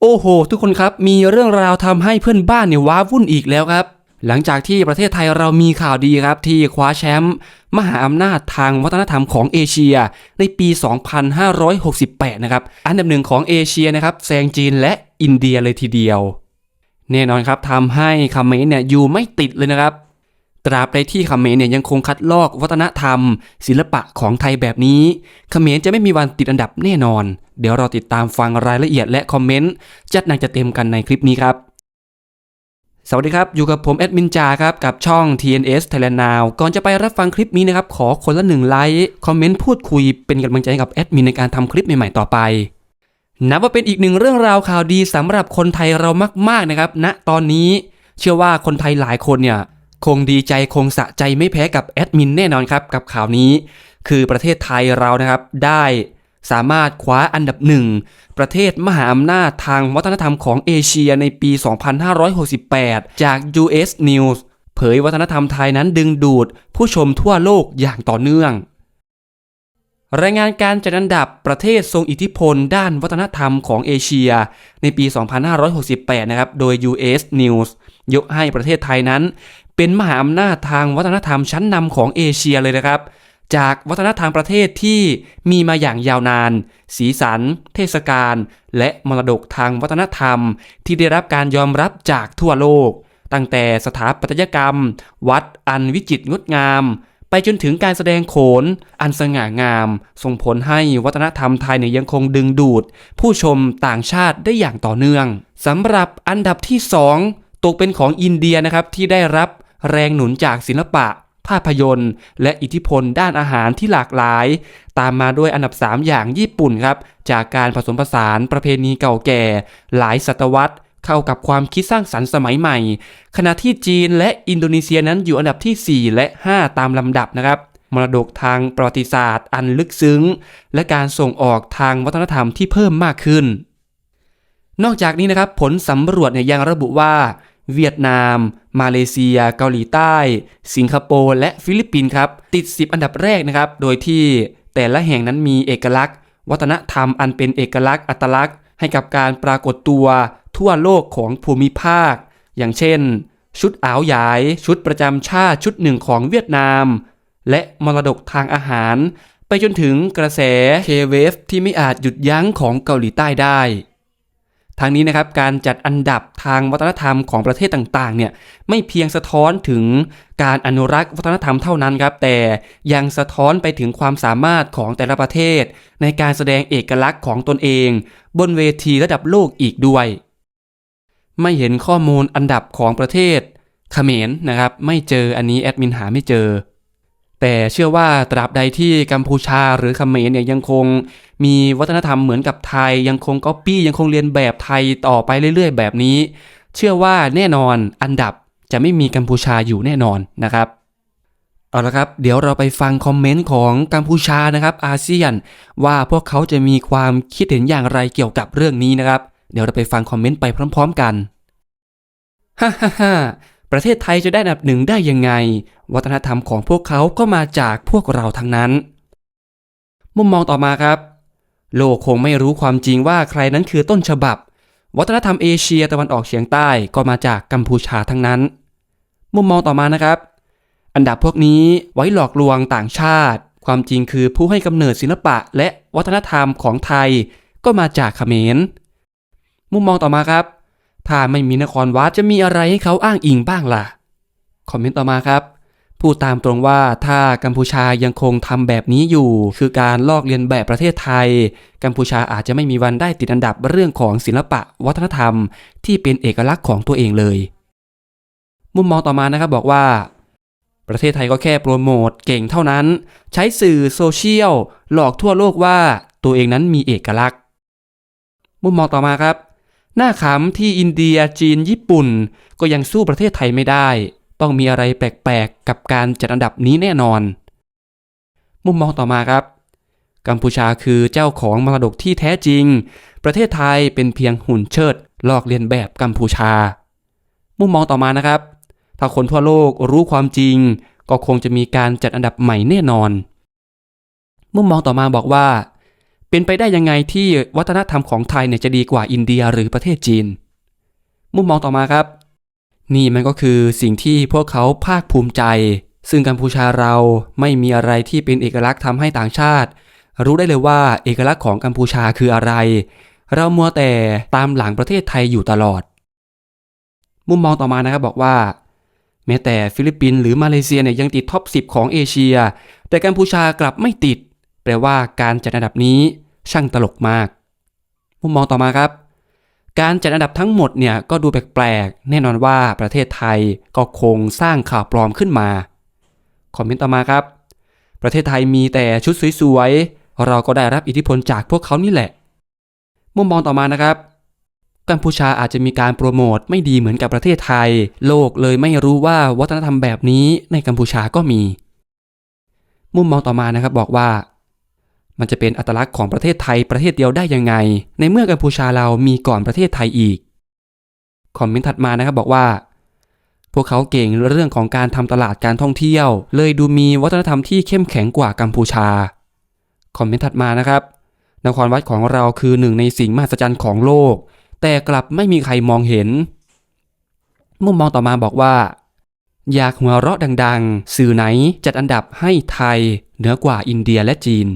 โอ้โห ทุกคนครับมีเรื่องราวทำให้เพื่อนบ้านเนี่ยว้าวุ่นอีกแล้วครับ หลังจากที่ประเทศไทยเรามีข่าวดีครับที่คว้าแชมป์มหาอำนาจทางวัฒนธรรมของเอเชีย ในปี 2568 นะครับ อันดับหนึ่งของเอเชียนะครับแซงจีนและอินเดียเลยทีเดียว แน่นอนครับทำให้เขมรเนี่ยอยู่ไม่ติดเลยนะครับ ตราบใดที่เขมรเนี่ยยังคงคัดลอกวัฒนธรรม ศิลปะของไทยแบบนี้เขมรจะไม่มีวันติดอันดับแน่นอน เดี๋ยวเราติดตามฟังรายละเอียดและคอมเมนต์จัดหนักจะเต็มกันในคลิปนี้ครับ สวัสดีครับ อยู่กับผมแอดมินจาครับ กับช่อง TNS Thailand Now ก่อนจะไปรับฟังคลิปนี้นะครับ ขอคนละหนึ่งไลค์คอมเมนต์พูดคุยเป็นกำลังใจกับแอดมินในการทำคลิปใหม่ๆต่อไปนับว่าเป็นอีกหนึ่งเรื่องราวข่าวดีสำหรับคนไทยเรามากๆนะครับณตอนนี้เชื่อว่าคนไทยหลายคนเนี่ย คงดีใจคงสะใจไม่แพ้กับแอดมินแน่นอนครับกับข่าวนี้ คือประเทศไทยเรานะครับได้สามารถคว้าอันดับหนึ่งประเทศมหาอำนาจทางวัฒนธรรมของเอเชียในปี 2568 จาก US News เผยวัฒนธรรมไทยนั้นดึงดูดผู้ชมทั่วโลกอย่างต่อเนื่อง รายงานการจัดอันดับประเทศทรงอิทธิพลด้านวัฒนธรรมของเอเชียในปี 2568 นะครับ โดย US News ยกให้ประเทศไทยนั้น เป็นมหาอำนาจทางวัฒนธรรมชั้นนำของเอเชียเลยนะครับ จากวัฒนธรรมประเทศที่มีมาอย่างยาวนาน สีสัน เทศกาลและมรดกทางวัฒนธรรม ที่ได้รับการยอมรับจากทั่วโลก ตั้งแต่สถาปัตยกรรม วัดอันวิจิตรงดงาม ไปจนถึงการแสดงโขน อันสง่างาม ส่งผลให้วัฒนธรรมไทยเนี่ยยังคงดึงดูด ผู้ชมต่างชาติได้อย่างต่อเนื่องสำหรับอันดับที่ 2ตกเป็นของอินเดียนะครับที่ได้รับ แรงหนุนจากศิลปะ ภาพยนตร์ และอิทธิพลด้านอาหารที่หลากหลาย ตามมาด้วยอันดับ 3 อย่างญี่ปุ่นครับ จากการผสมผสานประเพณีเก่าแก่ หลายศตวรรษเข้ากับความคิดสร้างสรรค์สมัยใหม่ ขณะที่จีนและอินโดนีเซียนั้นอยู่อันดับที่ 4 และ 5 ตามลำดับนะครับ มรดกทางประวัติศาสตร์ อันลึกซึ้ง และการส่งออกทางวัฒนธรรมที่เพิ่มมากขึ้น นอกจากนี้นะครับผลสำรวจเนี่ยยังระบุว่า เวียดนาม มาเลเซีย เกาหลีใต้ สิงคโปร์และฟิลิปปินส์ครับ ติด 10 อันดับแรกนะครับ โดยที่แต่ละแห่งนั้นมีเอกลักษณ์ วัฒนธรรมอันเป็นเอกลักษณ์อัตลักษณ์ ให้กับการปรากฏตัวทั่วโลกของภูมิภาค อย่างเช่น ชุดอาวหยาย ชุดประจำชาติชุดหนึ่งของเวียดนาม และมรดกทางอาหาร ไปจนถึงกระแส K-Wave ที่ไม่อาจหยุดยั้งของเกาหลีใต้ได้ ทางนี้นะครับการจัดอันดับทางวัฒนธรรมของประเทศต่างๆเนี่ยไม่เพียงสะท้อนถึงการอนุรักษ์วัฒนธรรมเท่านั้นครับแต่ยังสะท้อนไปถึงความสามารถของแต่ละประเทศ ในการแสดงเอกลักษณ์ของตนเอง บนเวทีระดับโลกอีกด้วย ไม่เห็นข้อมูลอันดับของประเทศเขมรนะครับไม่เจออันนี้แอดมินหาไม่เจอ แต่เชื่อว่าตราบใดที่กัมพูชาหรือเขมรเนี่ยยังคง มีวัฒนธรรมเหมือนกับไทย ยังคงก๊อปปี้ยังคงเรียนแบบไทยต่อไปเรื่อย ๆ แบบนี้ เชื่อว่าแน่นอนอันดับจะไม่มีกัมพูชาอยู่แน่นอนนะครับเอาละครับ เดี๋ยวเราไปฟังคอมเมนต์ของกัมพูชานะครับ อาเซียน ว่าพวกเขาจะมีความคิดเห็นอย่างไรเกี่ยวกับเรื่องนี้นะครับ เดี๋ยวเราไปฟังคอมเมนต์ไปพร้อม ๆ กันฮ่าฮ่าฮ่า ประเทศไทยจะได้อันดับหนึ่งได้ยังไง วัฒนธรรมของพวกเขาก็มาจากพวกเราทั้งนั้น มุมมองต่อมาครับ โลกคงไม่รู้ความจริงว่าใครนั้นคือต้นฉบับ วัฒนธรรมเอเชียตะวันออกเฉียงใต้ก็มาจากกัมพูชาทั้งนั้น มุมมองต่อมานะครับ อันดับพวกนี้ไว้หลอกลวงต่างชาติ ความจริงคือผู้ให้กำเนิดศิลปะและวัฒนธรรมของไทย ก็มาจากเขมร มุมมองต่อมาครับ ถ้าไม่มีนครวัดจะมีอะไรให้เขาอ้างอิงบ้างล่ะ คอมเมนต์ต่อมาครับพูดตามตรงว่าถ้ากัมพูชายังคงทำแบบนี้อยู่ คือการลอกเลียนแบบประเทศไทย กัมพูชาอาจจะไม่มีวันได้ติดอันดับเรื่องของศิลปะวัฒนธรรม ที่เป็นเอกลักษณ์ของตัวเองเลย มุมมองต่อมานะครับบอกว่า ประเทศไทยก็แค่โปรโมทเก่งเท่านั้น ใช้สื่อโซเชียลหลอกทั่วโลกว่าตัวเองนั้นมีเอกลักษณ์ มุมมองต่อมาครับ น้าขำที่อินเดียจีนญี่ปุ่น ก็ยังสู้ประเทศไทยไม่ได้ ต้องมีอะไรแปลกๆ กับการจัดอันดับนี้แน่นอน มุมมองต่อมาครับ กัมพูชาคือเจ้าของมรดกที่แท้จริง ประเทศไทยเป็นเพียงหุ่นเชิดลอกเลียนแบบกัมพูชา มุมมองต่อมานะครับ ถ้าคนทั่วโลกรู้ความจริง ก็คงจะมีการจัดอันดับใหม่แน่นอน มุมมองต่อมาบอกว่า เป็นไปได้ยังไงที่วัฒนธรรมของไทยเนี่ยจะดีกว่าอินเดียหรือประเทศจีน มุมมองต่อมาครับ นี่มันก็คือสิ่งที่พวกเขาภาคภูมิใจ ซึ่งกัมพูชาเราไม่มีอะไรที่เป็นเอกลักษณ์ทำให้ต่างชาติ รู้ได้เลยว่าเอกลักษณ์ของกัมพูชาคืออะไร เรามัวแต่ตามหลังประเทศไทยอยู่ตลอด มุมมองต่อมานะครับบอกว่า แม้แต่ฟิลิปปินส์หรือมาเลเซียเนี่ยยังติดท็อป 10 ของเอเชีย แต่กัมพูชากลับไม่ติด แปลว่าการจัดอันดับนี้ช่างตลกมาก มุมมองต่อมาครับ การจัดอันดับทั้งหมดเนี่ยก็ดูแปลกๆ แน่นอนว่าประเทศไทยก็คงสร้างข่าวปลอมขึ้นมา คอมเมนต์ต่อมาครับ ประเทศไทยมีแต่ชุดสวยๆ เราก็ได้รับอิทธิพลจากพวกเขานี่แหละ มุมมองต่อมานะครับ กัมพูชาอาจจะมีการโปรโมทไม่ดีเหมือนกับประเทศไทย โลกเลยไม่รู้ว่าวัฒนธรรมแบบนี้ในกัมพูชาก็มี มุมมองต่อมานะครับบอกว่า มันจะเป็นอัตลักษณ์ของประเทศไทยประเทศเดียวได้ยังไง ในเมื่อกัมพูชาเรามีก่อนประเทศไทยอีก คอมเมนต์ถัดมานะครับบอกว่า พวกเขาเก่งเรื่องของการทำตลาดการท่องเที่ยว เลยดูมีวัฒนธรรมที่เข้มแข็งกว่ากัมพูชา คอมเมนต์ถัดมานะครับ นครวัดของเราคือหนึ่งในสิ่งมหัศจรรย์ของโลก แต่กลับไม่มีใครมองเห็น มุมมองต่อมาบอกว่าอยากหัวเราะดังๆ สื่อไหนจัดอันดับให้ไทย เหนือกว่าอินเดียและจีน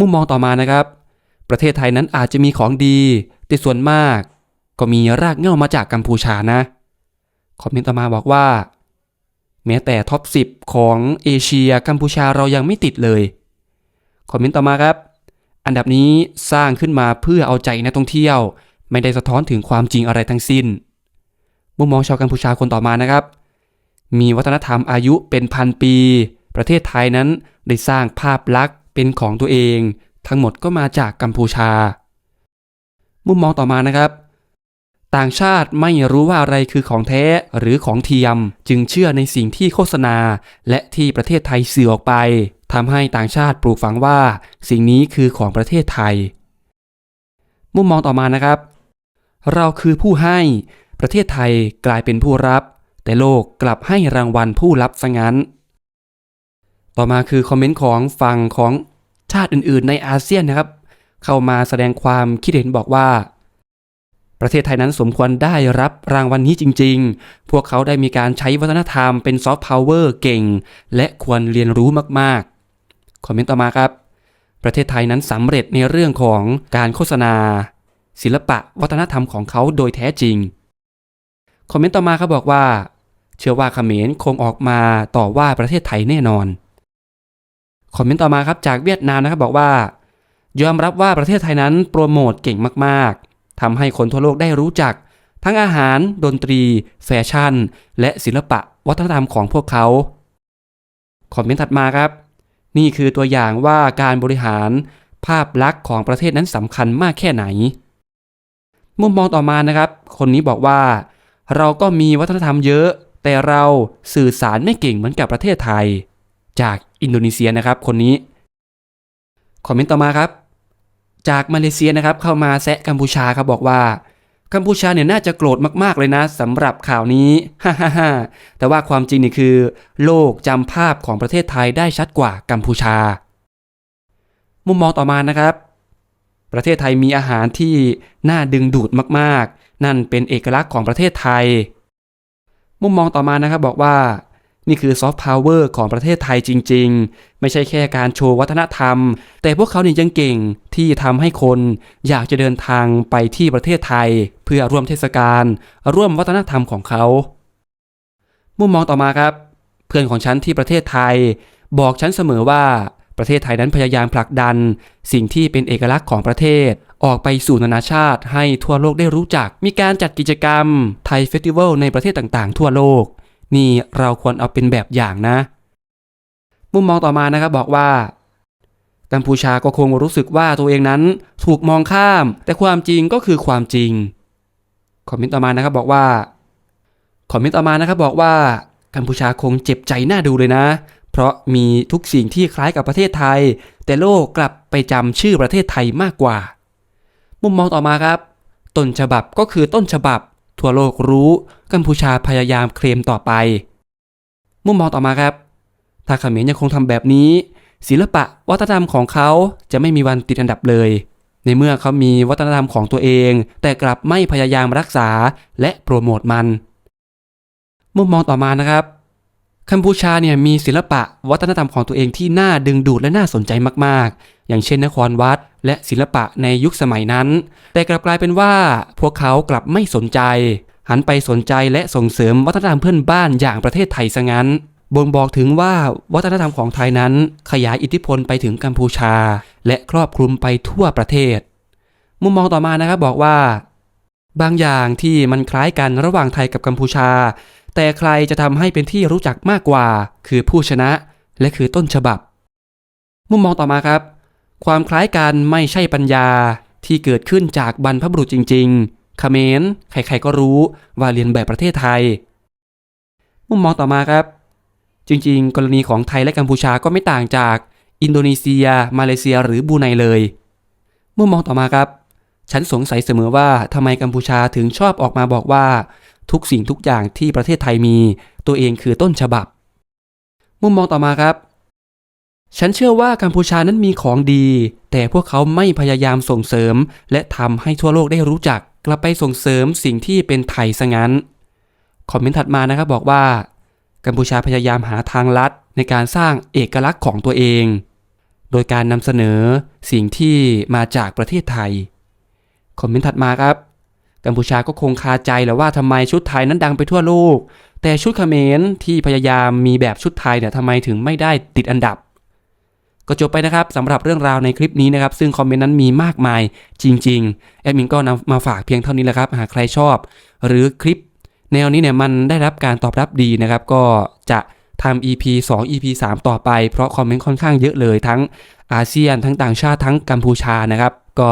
มุมมองต่อมานะครับ ประเทศไทยนั้นอาจจะมีของดี แต่ส่วนมาก ก็มีรากเหง้ามาจากกัมพูชานะ คอมเมนต์ต่อมาบอกว่า แม้แต่ท็อป 10 ของเอเชียกัมพูชาเรายังไม่ติดเลย คอมเมนต์ต่อมาครับ อันดับนี้สร้างขึ้นมาเพื่อเอาใจนักท่องเที่ยว ไม่ได้สะท้อนถึงความจริงอะไรทั้งสิ้น มุมมองชาวกัมพูชาคนต่อมานะครับ มีวัฒนธรรมอายุเป็นพันปี ประเทศไทยนั้นได้สร้างภาพลักษณ์ เป็นของตัวเอง ทั้งหมดก็มาจากกัมพูชา มุมมองต่อมานะครับ ต่างชาติไม่รู้ว่าอะไรคือของแท้หรือของเทียม จึงเชื่อในสิ่งที่โฆษณา และที่ประเทศไทยสื่อออกไปทำให้ต่างชาติปลูกฝังว่า สิ่งนี้คือของประเทศไทย มุมมองต่อมานะครับ เราคือผู้ให้ประเทศไทยกลายเป็นผู้รับ แต่โลกกลับให้รางวัลผู้รับซะงั้น ต่อมาคือคอมเมนต์ของฝั่งของ ชาติอื่นๆ ในอาเซียนนะครับ เข้ามาแสดงความคิดเห็นบอกว่า ประเทศไทยนั้นสมควรได้รับรางวัลนนี้จริง ๆ พวกเขาได้มีการใช้วัฒนธรรมเป็นซอฟต์พาวเวอร์เก่ง และควรเรียนรู้มากๆ คอมเมนต์ต่อมาครับ ประเทศไทยนั้นสำเร็จในเรื่องของการโฆษณา ศิลปะวัฒนธรรมของเขาโดยแท้จริง คอมเมนต์ต่อมาเขาบอกว่า เชื่อว่าเขมรคงออกมาต่อว่าประเทศไทยแน่นอน คอมเมนต์ต่อมาครับจากเวียดนามนะครับบอกว่า ยอมรับว่าประเทศไทยนั้นโปรโมทเก่งมากๆทำให้คนทั่วโลกได้รู้จัก ทั้งอาหาร ดนตรี แฟชั่น และศิลปะวัฒนธรรมของพวกเขาคอมเมนต์ถัดมาครับ นี่คือตัวอย่างว่าการบริหารภาพลักษณ์ของประเทศนั้นสำคัญมากแค่ไหน มุมมองต่อมานะครับ คนนี้บอกว่า เราก็มีวัฒนธรรมเยอะ แต่เราสื่อสารไม่เก่งเหมือนกับประเทศไทย จากอินโดนีเซียนะครับ คนนี้ คอมเมนต์ต่อมาครับ จากมาเลเซียนะครับเข้ามาแซะกัมพูชาครับบอกว่ากัมพูชาเนี่ยน่าจะโกรธมากๆเลยนะสำหรับข่าวนี้ฮ่าฮ่าฮ่าแต่ว่าความจริงนี่คือ โลกจำภาพของประเทศไทยได้ชัดกว่ากัมพูชา มุมมองต่อมานะครับ ประเทศไทยมีอาหารที่น่าดึงดูดมากๆ นั่นเป็นเอกลักษณ์ของประเทศไทย มุมมองต่อมานะครับบอกว่า นี่คือซอฟต์พาวเวอร์ของประเทศไทยจริง ๆ ไม่ใช่แค่การโชว์วัฒนธรรม แต่พวกเขาเนี่ยยังเก่งที่ทำให้คนอยากจะเดินทางไปที่ประเทศไทย เพื่อร่วมเทศกาลร่วมวัฒนธรรมของเขา มุมมองต่อมาครับ เพื่อนของฉันที่ประเทศไทย บอกฉันเสมอว่าประเทศไทยนั้นพยายามผลักดัน สิ่งที่เป็นเอกลักษณ์ของประเทศ ออกไปสู่นานาชาติให้ทั่วโลกได้รู้จัก มีการจัดกิจกรรมไทยเฟสติวัลในประเทศต่างๆ ทั่วโลก นี่เราควรเอาเป็นแบบอย่างนะ มุมมองต่อมานะครับบอกว่า กัมพูชาก็คงรู้สึกว่าตัวเองนั้นถูกมองข้าม แต่ความจริงก็คือความจริง คอมเมนต์ต่อมานะครับบอกว่า คอมเมนต์ต่อมานะครับบอกว่า กัมพูชาคงเจ็บใจน่าดูเลยนะ เพราะมีทุกสิ่งที่คล้ายกับประเทศไทย แต่โลกกลับไปจำชื่อประเทศไทยมากกว่า มุมมองต่อมาครับ ต้นฉบับก็คือต้นฉบับ ทั่วโลกรู้กัมพูชาพยายามเคลมต่อไป มุมมองต่อมาครับ ถ้าเขมรยังคงทำแบบนี้ ศิลปะวัฒนธรรมของเขาจะไม่มีวันติดอันดับเลย ในเมื่อเขามีวัฒนธรรมของตัวเอง แต่กลับไม่พยายามรักษาและโปรโมทมัน มุมมองต่อมานะครับ กัมพูชาเนี่ยมีศิลปะวัฒนธรรมของตัวเองที่น่าดึงดูดและน่าสนใจมากๆ อย่างเช่นนครวัด และศิลปะในยุคสมัยนั้น แต่กลับกลายเป็นว่าพวกเขากลับไม่สนใจ หันไปสนใจและส่งเสริมวัฒนธรรมเพื่อนบ้านอย่างประเทศไทยซะงั้น บ่งบอกถึงว่าวัฒนธรรมของไทยนั้น ขยายอิทธิพลไปถึงกัมพูชา และครอบคลุมไปทั่วประเทศ มุมมองต่อมานะครับบอกว่า บางอย่างที่มันคล้ายกันระหว่างไทยกับกัมพูชา แต่ใครจะทำให้เป็นที่รู้จักมากกว่า คือผู้ชนะและคือต้นฉบับ มุมมองต่อมาครับ ความคล้ายกันไม่ใช่ปัญญาที่เกิดขึ้นจากบรรพบุรุษจริงๆคเมรใครๆก็รู้ว่าเรียนแบบประเทศไทย มุมมองต่อมาครับ จริงๆ กรณีของไทยและกัมพูชาก็ไม่ต่างจากอินโดนีเซีย มาเลเซียหรือบูไนเลย มุมมองต่อมาครับ ฉันสงสัยเสมอว่าทำไมกัมพูชาถึงชอบออกมาบอกว่า ทุกสิ่งทุกอย่างที่ประเทศไทยมี ตัวเองคือต้นฉบับ มุมมองต่อมาครับ ฉันเชื่อว่ากัมพูชานั้นมีของดี แต่พวกเขาไม่พยายามส่งเสริม และทำให้ทั่วโลกได้รู้จัก กลับไปส่งเสริมสิ่งที่เป็นไทยซะงั้น คอมเมนต์ถัดมานะครับบอกว่ากัมพูชาพยายามหาทางลัดในการสร้างเอกลักษณ์ของตัวเอง โดยการนำเสนอสิ่งที่มาจากประเทศไทย คอมเมนต์ถัดมาครับ กัมพูชาก็คงคาใจแหล้วว่าทำไมชุดไทยนั้นดังไปทั่วโลก แต่ชุดเขมรที่พยายามมีแบบชุดไทยเนี่ยทำไมถึงไม่ได้ติดอันดับ ก็จบไปนะครับสำหรับเรื่องราวในคลิปนี้นะครับ ซึ่งคอมเมนต์นั้นมีมากมายจริง ๆ แอดมินก็นำมาฝากเพียงเท่านี้แหละครับ หากใครชอบ หรือคลิป แนวนี้เนี่ยมันได้รับการตอบรับดีนะครับ ก็จะทำ EP 2 EP 3 ต่อไป เพราะคอมเมนต์ค่อนข้างเยอะเลยทั้งอาเซียนทั้งต่างชาติทั้งกัมพูชานะครับ ก็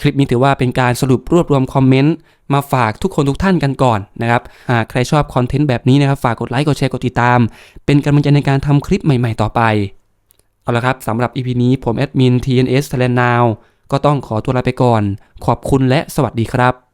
คลิปนี้ถือว่าเป็นการสรุปรวบรวมคอมเมนต์มาฝากทุกคนทุกท่านกันก่อนนะครับหากใครชอบคอนเทนต์แบบนี้นะครับ ฝากกดไลค์กดแชร์กดติดตาม เป็นกำลังใจในการทำคลิปใหม่ ๆ ต่อไป เอาละครับสำหรับ EP นี้ผมแอดมิน TNS Thailand Now ก็ต้องขอตัวลาไปก่อน ขอบคุณและสวัสดีครับ